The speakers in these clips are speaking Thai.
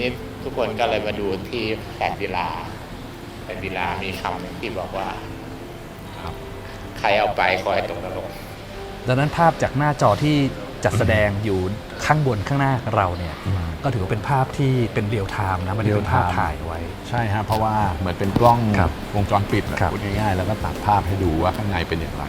นี้ทุกคนก็เลยมาดูที่แผ่นดิลาแผ่นดิลามีคำหนึ่งที่บอกว่าครับใครเอาไปขอให้ตกนรกดังนั้นภาพจากหน้าจอที่จัดแสดงอยู่ข้างบนข้างหน้าเราเนี่ยอืมก็ถือว่าเป็นภาพที่เป็นเรียลไทม์นะไมันเป็นภาพถ่ายไว้ ใช่ฮะเพราะว่าเหมือนเป็นกล้องครับวงจรปิดอะครับพูดง่ายๆแล้วก็ตัดภาพให้ดูว่าข้างในเป็นอย่างไร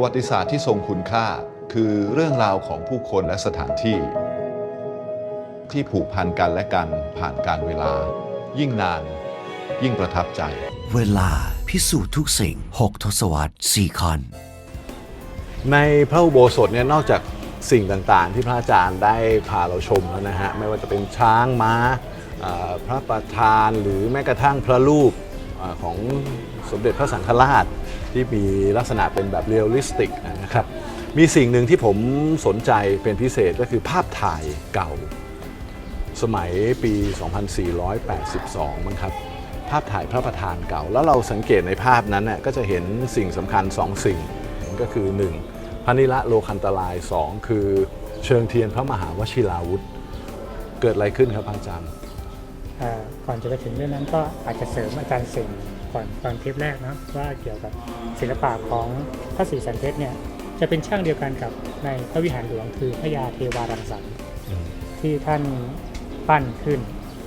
ประวัติศาสตร์ที่ทรงคุณค่า คือเรื่องราวของผู้คนและสถานที่ ที่ผูกพันกันและกันผ่านการเวลา ยิ่งนาน ยิ่งประทับใจ เวลาพิสูจน์ทุกสิ่ง 6 ทศวรรษ4คอน ในพระอุโบสถเนี่ยนอกจากสิ่งต่างๆ ที่พระอาจารย์ได้พาเราชมแล้วนะฮะไม่ว่าจะเป็นช้างม้าเอ่อพระประธานหรือแม้กระทั่งพระรูปเออของสมเด็จพระสังฆราช ที่มีลักษณะเป็นแบบเรียลลิสติกนะครับ มีสิ่งหนึ่งที่ผมสนใจเป็นพิเศษก็คือภาพถ่ายเก่า สมัยปี 2482 มั้งครับ ภาพถ่ายพระประธานเก่า แล้วเราสังเกตในภาพนั้นน่ะก็จะเห็นสิ่งสำคัญ 2 สิ่งก็คือ 1. พระนิละโลคันตราย 2 คือเชิงเทียนพระมหาวชิราวุธ เกิดอะไรขึ้นครับอาจารย์ก่อนจะไปถึงเรื่องนั้นก็อาจจะเสริมอาจารย์สิง ก่อนตอนเทปแรกนะว่าเกี่ยวกับศิลปะของพระศรีสันเพชรเนี่ยจะเป็นช่างเดียวกันกับในพระวิหารหลวงคือพระยาเทวารังสรรค์ที่ท่านปั้นขึ้น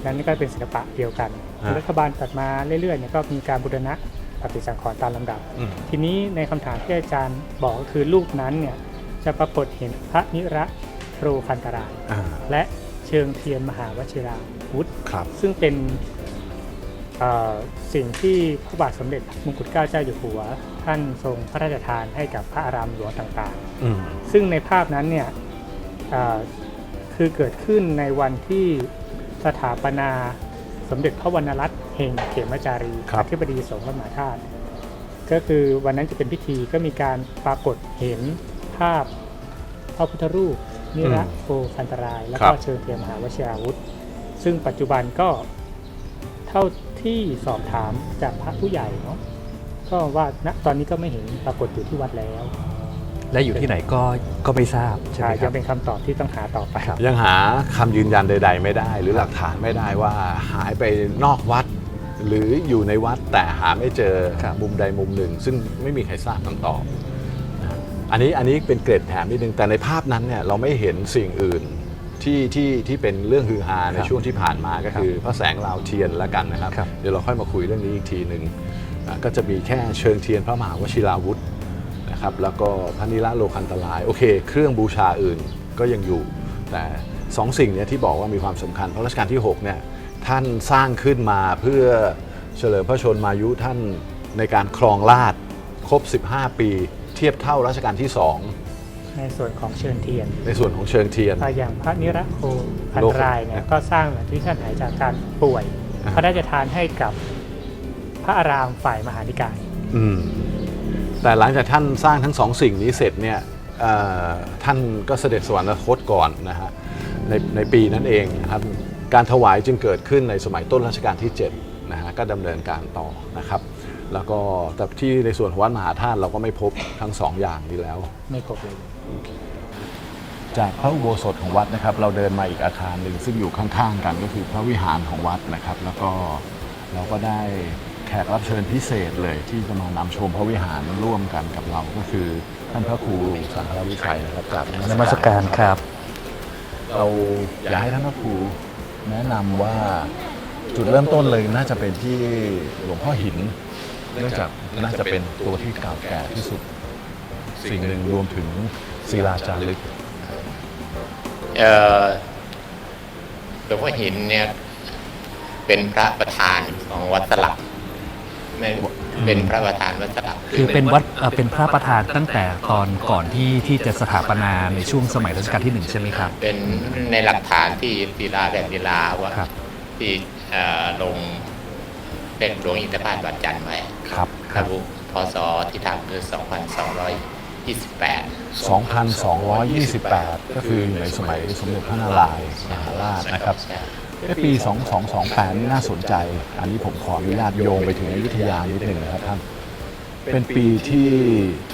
นั้นก็เป็นศิลปะเดียวกันฮะรัฐบาลตัดมาเรื่อยๆเนี่ยก็มีการบูรณะปฏิสังขรณ์ตามลำดับอืมทีนี้ในคำถามที่อาจารย์บอกก็คือรูปนั้นเนี่ยจะปรากฏเห็นพระนิระโรคันตรายอ่าและเชิงเทียนมหาวชิราวุธครับซึ่งเป็นเอ่อ สิ่งที่พระบาทสมเด็จพระมงกุฎเกล้าเจ้าอยู่หัว ท่านทรงพระราชทานให้กับพระอารามหลวงต่างอืมๆซึ่งในภาพนั้นเนี่ยเอ่อคือเกิดขึ้นในวันที่สถาปนาสมเด็จพระวรรณรัตน์เฮงเขมจารีครับอธิบดีสงฆ์พระมหาธาตุก็คือวันนั้นจะเป็นพิธีก็มีการปรากฏเห็นภาพพระพุทธรูปนิระโคคันตราย แล้วครัก็บเชิงเทียนมหาวชิราวุธ ซึ่งปัจจุบันก็เท่า ที่สอบถามจากพระผู้ใหญ่เนาะก็ว่าณตอนนี้ก็ไม่เห็นปรากฏอยู่ที่วัดแล้ว และอยู่ที่ไหนก็ก็ไม่ทราบใช่ไหใช่มคยัรับงเป็นคำตอบที่ต้องหาต่อไปครับยังหาคำยืนยันใด ๆ ไม่ได้ หรือหลักฐานไม่ได้ว่าหายไปนอกวัด หรืออยู่ในวัดแต่หาไม่เจอครับมุมใดมุมหนึ่ง ซึ่งไม่มีใครทราบคำตอบนะอันนี้อันนี้เป็นเกร็ดแถมนิดนึงแต่ในภาพนั้นเนี่ยเราไม่เห็นสิ่งอื่น ที่ที่ที่เป็นเรื่องฮือฮาในช่วงที่ผ่านมาก็คือพระแสงลาวเทียนแล้วกันนะครับ ครับเดี๋ยวเราค่อยมาคุยเรื่องนี้อีกทีหนึ่งอะก็จะมีแค่เชิงเทียนพระมหาวชิราวุธนะครับแล้วก็พระนิละโลคันตรายโอเค เครื่องบูชาอื่นก็ยังอยู่ แต่สองสิ่งเนี้ที่บอกว่ามีความสำคัญเพราะรัชกาลที่6เนี่ยท่านสร้างขึ้นมาเพื่อเฉลิมพระชนมายุท่านในการครองราชย์ครบ 15 ปี เทียบเท่ารัชกาลที่ ในส่วนของเชิญเทียน2ในส่วนของเชิงเทียน อ่าอย่างพระนิระโคพันโลกรายเนี่ยก็สร้างหลังที่ท่านหายจากการป่วยอ่า พระราชทานให้กับพระอารามฝ่ายมหานิกาย อืมแต่หลังจากท่านสร้างทั้งสองสิ่งนี้เสร็จเนี่ยเอ่อท่านก็เสด็จสวรรคตก่อนนะฮะในในปีนั้นเองนะครับการถวายจึงเกิดขึ้นในสมัยต้นรัชกาลที่7นะฮะก็ดำเนินการต่อนะครับ แล้วก็แต่ที่ในส่วนของวัดมหาธาตุเราก็ไม่พบทั้งสองอย่างนี้แล้ว ไม่ครบเลย จากพระอุโบสถของวัดนะครับ เราเดินมาอีกอาคารหนึ่งซึ่งอยู่ข้างๆ กันก็คือพระวิหารของวัดนะครับ แล้วก็เราก็ได้แขกรับเชิญพิเศษเลยที่จะมานำชมพระวิหารร่วมกันกับเราก็คือท่านพระครูสังฆวิชัยนะครับจากนมัสการครับเราอยากให้ท่านพระครูแนะนำว่าจุดเริ่มต้นเลยน่าจะเป็นที่หลวงพ่อหินเนื่องจากน่าจะเป็นตัวที่เก่าแก่ที่สุด สิ่งหนึ่งรวมถึงศิลาจารึกเอ่อ หลวงพ่อหินเนี่ย เป็นพระประธานของวัดสลักไม่เป็นพระประธานวัดสลักคือเป็นวัดเอ่อเป็นพระประธานตั้งแต่ตอนก่อนที่ที่จะสถาปนาในช่วงสมัยรัชกาลที่หนึ่งใช่ไหมครับ เป็นในหลักฐานที่ศิลาแผ่นศิลาว่าครับ ที่เอ่อลงเป็นหลวงอินทรพาตบาทจันทร์ไว้ครับระบุพศที่ทำคือ 2228 2,228 ก็คือในสมัยสมเด็จพระนารายณ์มหาราชนะครับใช่เอ๊ะปี 2228 นี่น่าสนใจ อันนี้ผมขออนุญาตโยงไปถึงอยุธยานิดหนึ่งนะครับท่าน เป็นปีที่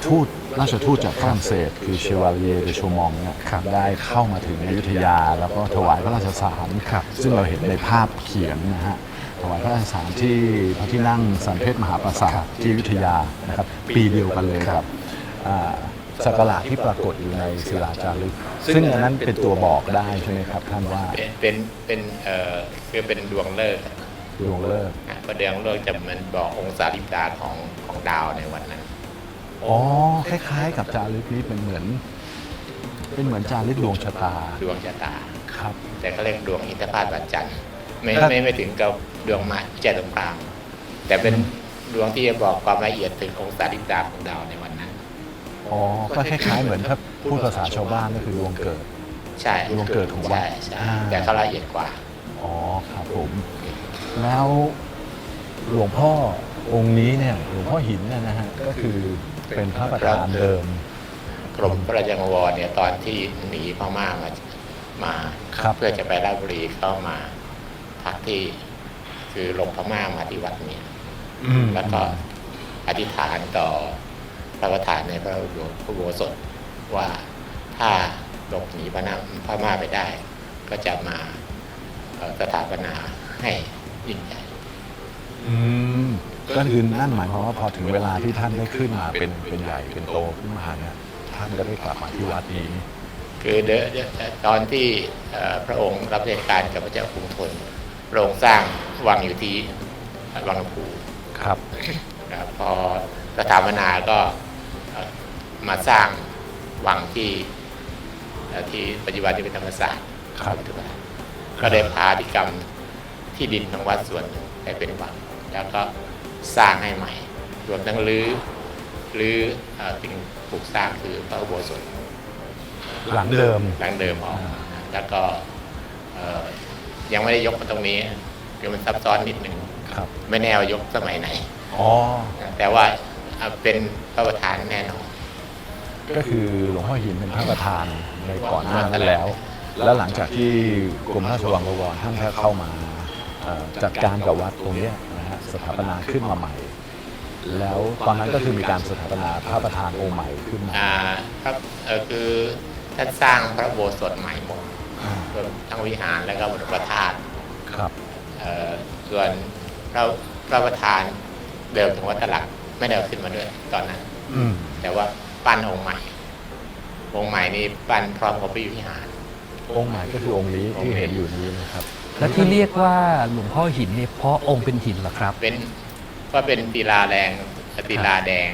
ทูตราชทูตจากฝรั่งเศส คือเชวาเลียเดชมองเนี่ยครับได้เข้ามาถึงอยุธยา แล้วก็ถวายพระราชสารครับซึ่งเราเห็นในภาพเขียนนะฮะถวายพระราชสารที่พระที่นั่งสันเพชรมหาปราสาทที่อยุธยานะครับปีเดียวกันเลยครับอ่า สักการะที่ปรากฏอยู่ในศิลาจารึกซึ่งอันนั้นเป็นตัวบอกได้ใช่ไหมครับท่านว่าเป็นเป็นเป็นเอ่อคือเป็นดวงฤกษ์ดวงเลิกษ์นะประเดืองฤกษ์จะมันบอกองศาลิบดาของของดาวในวันนั้นอ๋อคล้าย ๆ กับจารึกนี้เป็นเหมือน เป็นเหมือนจารึกดวงชะตาดวงชะตาครับ แต่เขาเรียกดวงอินทพาตวันจันทร์ไม่ครับไม่ไม่ถึงกับดวงมาใจตรงกลางแต่เป็นดวงที่จะบอกความละเอียดถึงองศาลิบดาของดาวในวันนั้น อ๋อก็คล้ายๆเหมือนถ้าพูดภาษาชาวบ้านก็คือดวงเกิด ใช่ดวงเกิดของวันใช่ใช่อ่า แต่เขาละเอียดกว่า อ๋อครับผม แล้วหลวงพ่อองค์นี้เนี่ยหลวงพ่อหินเนี่ยนะฮะก็คือเป็นพระประธานเดิมกรมพระราชวังวรเนี่ยตอนที่หนีพม่ามามาครับ เพื่อจะไปราชบุรีเข้ามาพักที่คือลงพม่ามาที่วัดเนี่ย อืม แล้วก็อธิษฐานต่อ พระประธานในพระอุโบสถว่าถ้าหลบหนีพม่าพม่าไปได้ ก็จะมาเอ่อสถาปนาให้ยิ่งใหญ่อืมก็คือนั่นหมายความว่าพอถึงเวลาที่ท่านได้ขึ้นมาเป็นเป็นใหญ่เป็นโตขึ้นมาเนี่ยท่านก็ได้กลับมาที่วัดนี้ คือเดเดตอนที่เอ่อพระองค์รับราชการกับพระเจ้ากรุงธนพระองค์สร้างวังอยู่ที่วังลำพูครับนะครับพอสถาปนาก็เอ่อ มาสร้างวังที่เอ่อที่ปัจจุบันที่เป็นธรรมศาสตร์ครับก็ได้พาธิกรรมที่ดินของวัดส่วนหนึ่งให้เป็นวัง แล้วก็สร้างให้ใหม่ รวมทั้งรื้อรื้อเอ่อสิ่งปลูกสร้างคือพระอุโบสถหลังเดิมหลังเดิมออกแล้วก็เอ่อยังไม่ได้ยกมาตรงนี้คือมันซับซ้อนนิดหนึ่งครับไม่แน่ว่ายกสมัยไหนอ๋อแต่ว่าอะเป็นพระประธานแน่นอน ก็คือหลวงพ่อหินเป็นพระประธานในก่อนหน้านั้นแล้ว แล้วหลังจากที่กรมพระราชวังบวรท่านก็เข้ามาเอ่อจัดการกับวัดตรงเนี้ยนะฮะสถาปนาขึ้นมาใหม่ แล้วตอนนั้นก็คือมีการสถาปนาพระประธานองค์ใหม่ขึ้นมาอ่าครับเออคือท่านสร้างพระอุโบสถใหม่หมดอ่ารวมทั้งวิหารแล้วก็บรพธาตุครับเอ่อส่วนพระพระประธานเดิมของวัดตลักไม่ได้เอาขึ้นมาด้วยตอนนั้นอืมแต่ว่า ปั้นองค์ใหม่ องค์ใหม่นี้ปั้นพร้อมกับพระวิหาร องค์ใหม่ก็คือองค์นี้ที่เห็นอยู่นี้นะครับ และที่เรียกว่าหลวงพ่อหินเนี่ยเพราะองค์เป็นหินเหรอครับ เป็นก็เป็นตีลาแดงตีลาแดง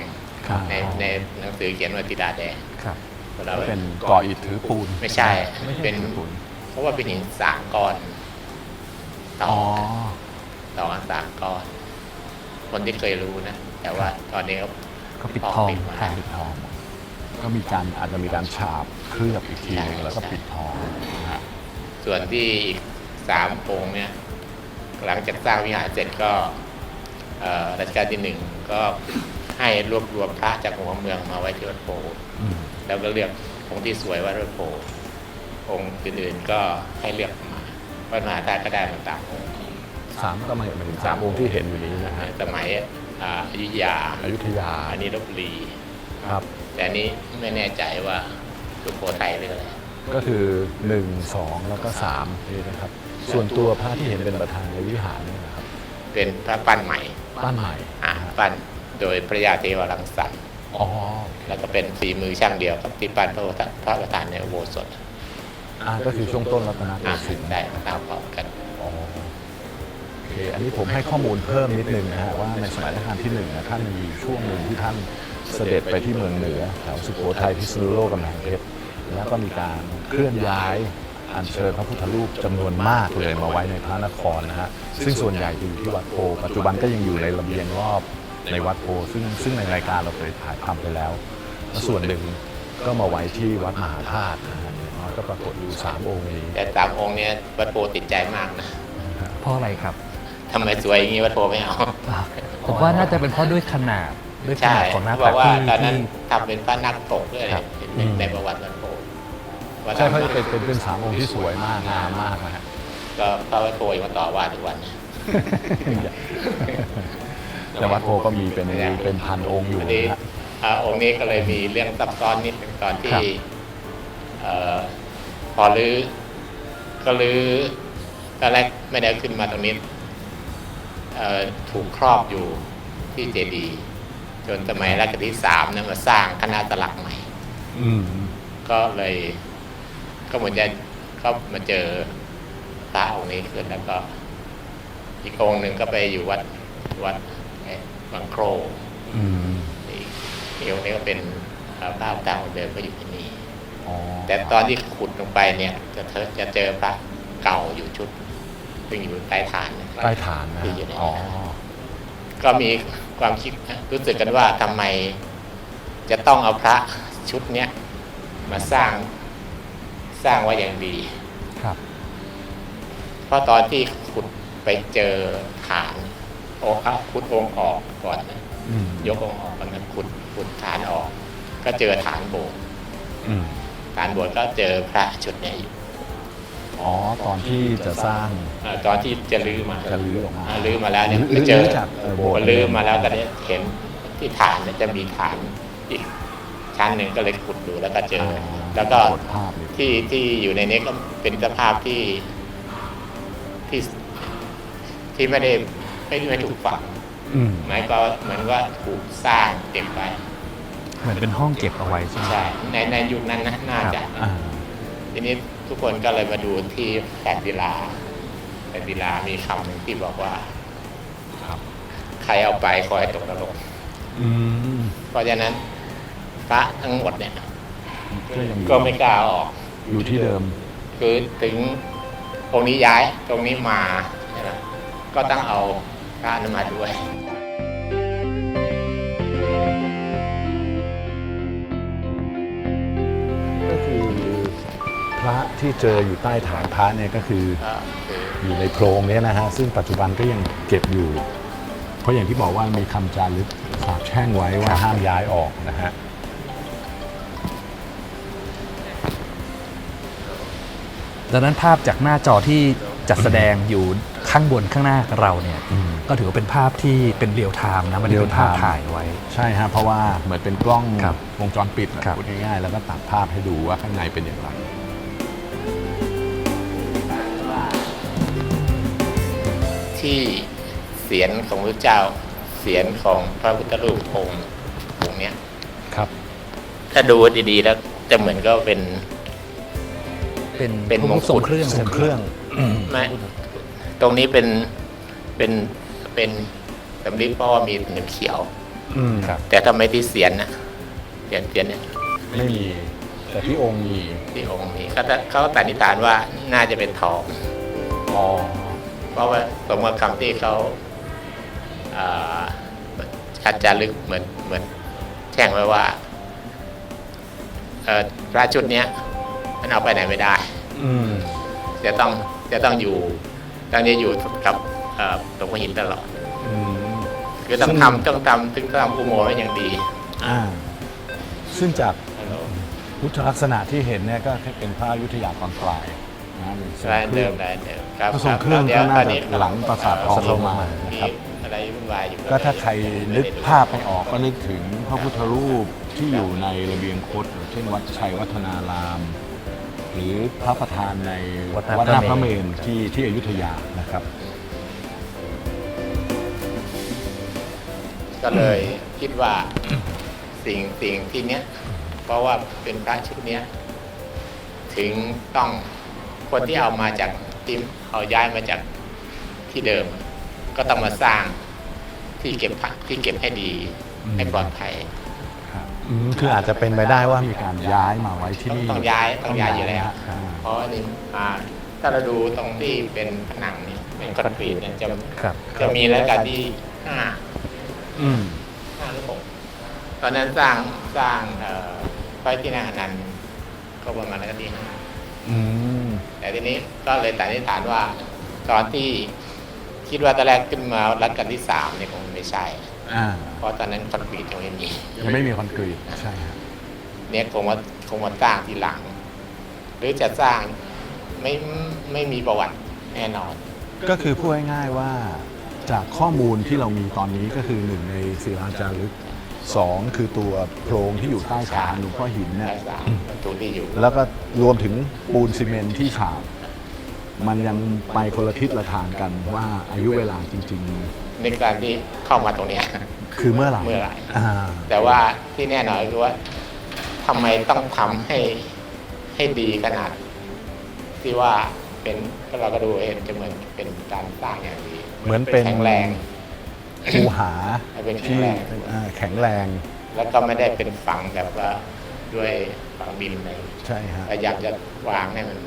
ครับในในหนังสือเขียนว่าตีลาแดงครับเราเป็นก่ออิฐถือปูน ไม่ใช่ไม่ใช่เป็นถือปูนเพราะว่าเป็นหินสามก้อนต่ออ๋อต่อกันสามก้อน คนที่เคยรู้นะ แต่ว่าตอนนี้เขาก็ปิดทองปิดมาแทนปิดทอง ก็มีการอาจจะมีการฉาบเคลือบอีกทีหนึงแล้วก็ปิดทองนะฮะ ส่วนที่อีกสามองค์เนี่ยหลังจากสร้างวิหารเสร็จก็เอ่อรัชกาลที่หนึ่งก็ให้รวบรวมพระจากหัวเมืองมาไว้ที่วัดโพธิ์อืมแล้วก็เลือกองค์ที่สวยไว้วัดโพธิ์องค์อื่นๆก็ให้เลือกมาวัดมหาธาตุก็ได้มาตามองค์ สามก็หมายถึงสามองค์ที่เห็นอยู่นี้นะฮะสมัยอ่าอยุธยา อยุธยาอันนี้ลบบุรีครับ แต่อันนี้ไม่แน่ใจว่าสุโขทัยหรืออะไร ก็คือ 1 2 แล้วก็3นี่นะครับ ส่วนตัวพระที่เห็นเป็นประธานในวิหารนี่นะครับเป็นพระปั้นใหม่บ้านใหม่อ่าปั้นโดยพระยาเทวรังสรรค์อ๋อแล้วก็เป็นฝีมือช่างเดียวกับที่ปั้นพระประธานพระประธานในอุโบสถอ่าก็คือช่วงต้นรัตนโกอ่าสินทร์ ได้ตามพร้อมกัน อ๋อโอเคอันนี้ผมให้ข้อมูลเพิ่มนิดนึงนะฮะว่าในสมัยรัชกาลที่หนึ่งนะท่านมีช่วงหนึ่งที่ท่าน เสด็จไปที่เมืองเหนือแถวสุโขทัยพิษณุโลกกำแพงเพชรแล้วก็มีการเคลื่อนย้ายอัญเชิญพระพุทธรูปจำนวนมากเลยมาไว้ในพระนครนะฮะซึ่งส่วนใหญ่จะอยู่ที่วัดโพปัจจุบันก็ยังอยู่ในระเบียงรอบในวัดโพซึ่งซึ่งในรายการเราเคยถ่ายทำไปแล้วแล้วส่วนหนึ่งก็มาไว้ที่วัดมหาธาตุนะฮะอย่างน้อยก็ปรากฏอยู่สามองค์นี้ แต่สามองค์เนี้ยวัดโพติดใจมากนะเพราะอะไรครับทำไมสวยอย่างนี้วัดโพไม่เอาอ่าผมว่าน่าจะเป็นเพราะด้วยขนาด ด้วยขใช่นาดของหน้าบตัอกกว่าที่ตอนนั้นที่ทำเป็นพระนักปกด้วยครับในในประวัติวัดโพว่าใช่เพราะทำเป็นเป็นเป็นสามองค์ที่สวยมากงามมากนะฮะก็พระวัดโพยังมาต่อว่าทุกวันเนี่ยแต่วัดโพก็มีเป็นเป็นพันองค์อยู่อันนี้นะฮะอ่าองค์นี้ก็เลยมีเรื่องซับซ้อนนิดหนึ่งตอนครัที่บเอ่อพอรื้อก็รื้อตอนแรกไม่ได้ขึ้นมาตรงนี้เอ่อถูกครอบอยู่ที่เจดีย์ จนสมัยรัชกาลที่สามนั้นมาสร้างคณะตลักใหม่อืมก็เลย ก็เหมือนจะก็มาเจอพระองค์นี้ขึ้นแล้วก็ อีกองค์หนึ่งก็ไปอยู่วัดวัดไอ้บางโครอืมอีกอีกองค์นี้ก็เป็นเอ่อพระเจ้าองค์เดิมก็อยู่ที่นี่อ๋อแต่ตอนที่ขุดลงไปเนี่ย จะเธอจะเจอพระเก่าอยู่ชุดซึ่งอยู่ใต้ฐานเนี่ยใต้ฐานนะที่อยู่ในอ๋อ ก็มีความคิดนะรู้สึกกันว่าทำไมจะต้องเอาพระชุดเนี้ยมาสร้างสร้างไว้อย่างดี ครับ เพราะตอนที่ขุดไปเจอฐานโอ้ครับขุดองค์ออกก่อนนะอืมยกองค์ออกก่อนนะขุดขุดฐานออก ก็เจอฐานโบสถ์อืมฐานโบสถ์ก็เจอพระชุดเนี้ยอยู่ อ๋อตอนที่จะสร้าง เอ่อตอนที่จะลื้อมาจะลื้อออกมาาลื้อมาแล้วเนี่ยลื้อไปเจอลื้อจากเอ่อโบสถ์ พอลื้อมาแล้วก็ได้เห็นที่ฐานเนี่ยจะมีฐานอีกชั้นหนึ่งก็เลยขุดดูแล้วก็เจออแล้วก็กดภาพเลยที่ที่อยู่ในนี้ก็เป็นสภาพที่ที่ที่ไม่ได้ไม่ไม่ถูกฝังอืมหมายก็เหมือนว่าถูกสร้างเก็บไว้เหมือนเป็นห้องเก็บเอาไว้ใช่ไหมใช่ในในยุคนั้นนะน่าจะอ่าทีนี้ ทุกคนก็เลยมาดูที่แผ่นดิลาแผ่นดิลามีคำหนึ่งที่บอกว่าครับ ใครเอาไปขอให้ตกนรกอืมเพราะฉะนั้นพระทั้งหมดเนี่ย ก็ยังอยู่ก็ไม่กล้าเอาออกอยู่ที่เดิม คือถึงองค์นี้ย้ายตรงนี้มาใช่ไหมก็ต้องเอาพระนั้นมาด้วย ระที่เจออยู่ใต้ฐานพระเนี่ยก็คือก็คืออยู่ในโพรงเนี้นะฮะซึ่งปัจจุบันก็ยังเก็บอยู่ เพราะอย่างที่บอกว่ามีคำจารึกสาบแช่งไว้ว่าห้ามย้ายออกนะฮะดังนั้นภาพจากหน้าจอที่จัดแสดงอยู่ข้างบนข้างหน้าเราเนี่ยอืมก็ถือว่าเป็นภาพที่เป็นเรียลไทม์นะไมันเป็นภาพ real time ถ่ายไว้ ใช่ฮะเพราะว่าเหมือนเป็นกล้องครับวงจรปิดอะครับพูดง่ายๆแล้วก็ตัดภาพให้ดูว่าข้างในเป็นอย่างไร ที่เสียนของพระเจ้าเสียนของพระพุทธรูปองค์องค์เนี้ยครับ ถ้าดูดีๆแล้วจะเหมือนก็เป็น เป็นเป็นมงกุฎทรงเครื่องทรงเครื่องไม่ตรงนี้เป็นเป็นเป็นสำลีเพราะว่ามีเงินเขียวอืมครับ แต่ทำไมที่เสียนนะเสียนเสียนเนี่ยไม่มี แต่ที่องค์มีที่องค์นี้เขาจะเขาสันนิษฐานว่าน่าจะเป็นทองอ๋อ เพราะว่าสมมติคำที่เขาอ่าคัดจารึกเหมือนเหมือนแช่งไว้ว่าเอ่อพระชุดเนี้ยมันเอาไปไหนไม่ได้อืมจะต้องจะต้องอยู่ต้องจะอยู่กับเอ่อหลวงพ่อหินตลอดอืมคือต้องซึ่งทำต้องทำถึงต้องทำอุโมงค์ไว้อย่างดีอ่าซึ่งจากฮัลโหลพุทธลักษณะที่เห็นเนี่ยก็เป็นพระอยุธยาตอนปลายนะเป็นทรงได้เครื่เดิองมได้เดิม ครับก็ทรงเครื่องดี๋ยวก็น่าตอนจะนี้หลังปราสาททองลงมามีนะครับ อะไรวุ่นวายอยู่ก็ถ้าใครนึกภาพไม่ออกก็นึกถึงพระพุทธรูปที่อยู่ในระเบียงคดเช่นวัดชัยวัฒนาราม หรือพระประธานในวัวัดดหหน้าน้าพพระระเมเมรุรุที่ที่อยุธยานะครับ ก็เลยคิดว่าสิ่งสิ่งที่เนี้ย เพราะว่าเป็นพระชุดเนี้ย ถึงต้องคนที่เอามาจาก ที่เอาย้ายมาจากที่เดิม ก็ต้องมาสร้างที่เก็บพระที่เก็บให้ดีอืม ให้ปลอดภัยอืมคืออาจจะเป็นไปได้ว่ามีการย้ายมาไว้ที่นี่ต้องย้ายต้องย้ายอยู่แล้ว อ่าเพราะอันนี้อ่าถ้าเราดูตรงที่เป็นผนังนี่เป็นคอนกรีตเนี่ยจะครับ จะมีรายการที่ห้าอืม ห้าหรือหกตอนนั้นสร้างสร้างเอ่อพระที่นั่งอนันต์ก็ประมาณรายการที่ห้า อืม แต่ทีนี้ก็เลยสันนิษฐานว่าตอนที่คิดว่าตอนแรกขึ้นมารัชกาลที่สามเนี่ยคงไม่ใช่ อ่าเพราะตอนนั้นคอนกรีตยังไม่มียังไม่มีคอนกรีตใช่ครับเนี่ยคงว่าคงมาสร้างทีหลัง หรือจะสร้างไม่ไม่มีประวัติแน่นอน ก็คือพูดง่ายๆว่าจากข้อมูลที่เรามีตอนนี้ก็คือหนึ่งในศิลาจารึก สองคือตัวโพรงที่อยู่ใต้ฐานหลวงพ่อหินเนี่ยและสามประตูที่อยู่แล้วก็รวมถึงปูนซีเมนต์ที่ฉาบมันยังไปคนละทิศละทางกันว่าอายุเวลาจริง ในการที่เข้ามาตรงเนี้ย ๆ คือเมื่อไหร่เมื่อไหร่าแต่ว่าที่แน่นอนคือว่าทำไมต้องทำให้ให้ดีขนาด ที่ว่าเป็นเราก็ดูเห็นจะเหมือนเป็นการสร้างอย่างดีเหมือนเป็นแข็งแรง คูหาให้เป็นแข็งที่แรง อ่าแข็งแรงแล้วก็ไม่ได้เป็นฝังแบบว่าด้วยฝังดินอะไรใช่ฮะพยายามจะวางให้มัน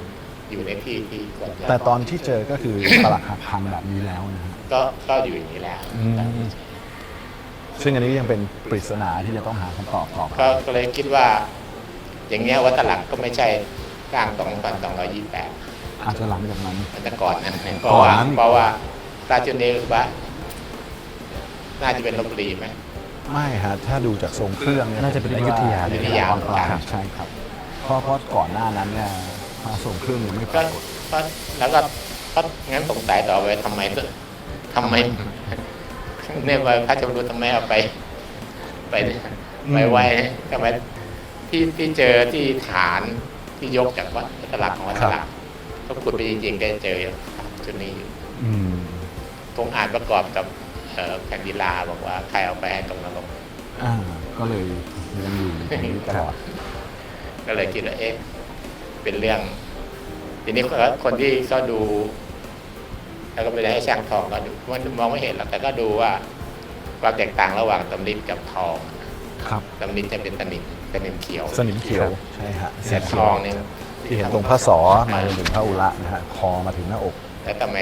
อยู่ในที่ที่ควรจะแต่ตอนที่เจอก็คือ ตลักหักพังแบบนี้แล้วนะฮะก็ก็อยู่อย่างนี้แล้วอืมซึ่งอันนี้ยังเป็นปริศนาที่จะต้องหาคำตอบต่อไปก็ก็เลยคิดว่า อย่างเงี้ยวัดตลักก็ไม่ใช่สร้างสองพันสองร้อยยี่สิบแปดอาจจะหลังจากนั้น แต่ก่อนนั้นเพก่ราะอนว่านั้นอีกเพราะว่าราชเนกว่า น่าจะเป็นลบบุรีไหม ไม่ฮะถ้าดูจากทรงเครื่องเนี่ยน่าจะเป็นอยุธยาอยุธยาบางกลางใช่ครับเพราะเพราะก่อนหน้านั้นเนี่ยพระทรงเครื่องยังไม่ปก็รากฏก็แล้วก็ก็งั้นสงสัยต่อไปทำไมทำไมเนี่ยว่าพระจำรูนทำไมเอาไป ไปไปไว้ทำไมที่ที่เจอที่ฐานที่ยกจากวัดตลักของวัดตลักก็ขุดไปจริงๆได้เจอชุดนี้อยู่อืม คงอ่านประกอบกับเอ่อ แผ่นดิลาบอกว่าใครเอาไปให้ตรงนรกอ่าก็เลยยังอยู่ตรงนี้ตลอดก็เลยคิดว่าเอ๊ะเป็นเรื่อง ทีนี้คนที่ก็ดู แล้วก็ไปได้ให้ช่างทองก็ดูมันมองไม่เห็นหรอกแต่ก็ดูว่าความแตกต่างระหว่างตำลิดกับทองครับตำลิดจะเป็นตะนิมตะนิมเขียวสนิมเขียวใช่ฮะแต่ทองเนี่ยที่เห็นตรงพระสอมาจนถึงพระอุระนะฮะคอมาถึงหน้าอก แล้วทำไม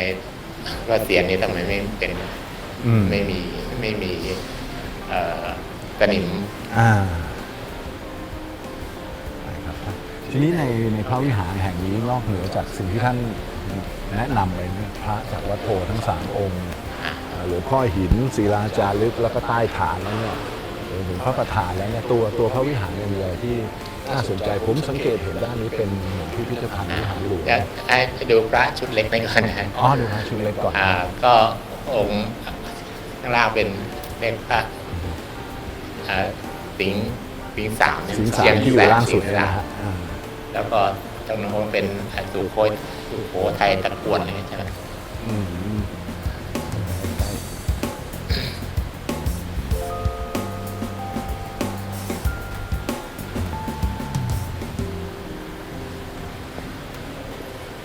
ว่าเสียนนี้ทำไมไม่เป็น อืม ไม่มีไม่มีเอ่อตะนิม อ่าใช่ครับ ทีนี้ในในพระวิหารแห่งนี้นอกเหนือจากสิ่งที่ท่านแนะนำไปเนี่ยพระจากวัดโพธิ์ทั้งสามองค์เอ่อหลวงพ่อหินศิลาจารึกแล้วก็ใต้ฐานแล้วเนี่ยรวมถึงพระประธานแล้วเนี่ยตัวตัวพระวิหารเนี่ยมีอะไรที่น่าสนใจผมสังเกตเห็นด้านนี้เป็นเหมือนพิพิธภัณฑ์วิหารหลวงจะให้ดูพระชุดเล็กในก่อนนะอ๋อดูพระชุดเล็กก่อนอ่าก็องค์ข้างล่างเป็นเป็นพระอ่าสิงห์สิงห์สามเนี่ยสิงสาเชีมที่อยู่ล่างสุดสิเนี่ยงห์สามนะฮะอ่าแล้วก็ตรงนั้นเป็นสุโขยสุโขทัยตะกวนอะไรใช่ไหมอืม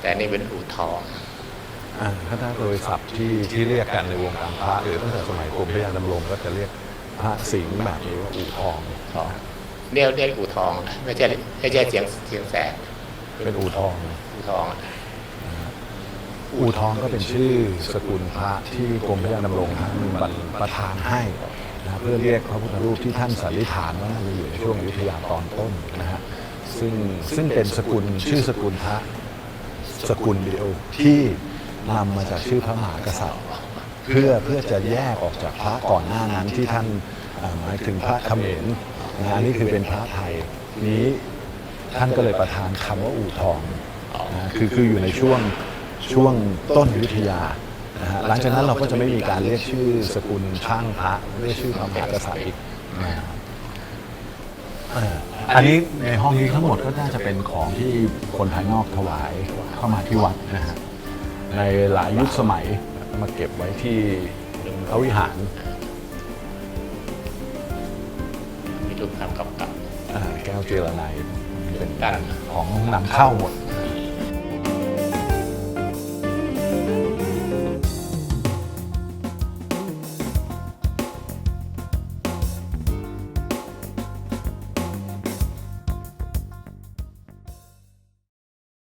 แต่นี่เป็นอู่ทองอ่า ถ้าถ้าโดยศัพท์ที่ที่เรียกกันในวงการพระหรือตั้งแต่สมัยกรมพระยาดำรงก็จะเรียกพระสิงห์แบบนี้ว่าอู่ทองเรียกเรียกอู่ทอง ไม่ใช่ไม่ใช่เสียงเสียงแสบเป็นอู่ทองอู่ทองอู่ทองก็เป็นชื่อสกุลพระที่กรมพระยาดำรงท่านบัตรประทานให้นะเพื่อเรียกพระพุทธรูปที่ท่านสันนิษฐานว่าน่าจะอยู่ในช่วงอยุธยาตอนต้นนะฮะซึ่งซึ่งเป็นสกุลชื่อสกุลพระสกุลเดียวที่ นำมาจากชื่อพระมหากษัตริย์ เพื่อเพื่อจะแยกออกจากพระก่อนหน้านั้นที่ท่านหมายถึงพระเขมรนะอันนี้คือเป็นพระไทยนี้ท่านก็เลยประทานคำว่าอู่ทองนะคือคืออยู่ในช่วงช่วงต้นยุทธยานะฮะหลังจากนั้นเราก็จะไม่มีการเรียกชื่อสกุลช่างพระเรียกชื่อพระมหากษัตริย์อีกนะครับอันนี้ในห้องนี้ทั้งหมดก็น่าจะเป็นของที่คนภายนอกถวายเข้ามาที่วัดนะฮะ ในหลายยุคสมัยมาเก็บไว้ที่พระวิหารมีรูปภาพเก่าอ่าแก้วเจรไนเป็นกันของนำเข้าหมด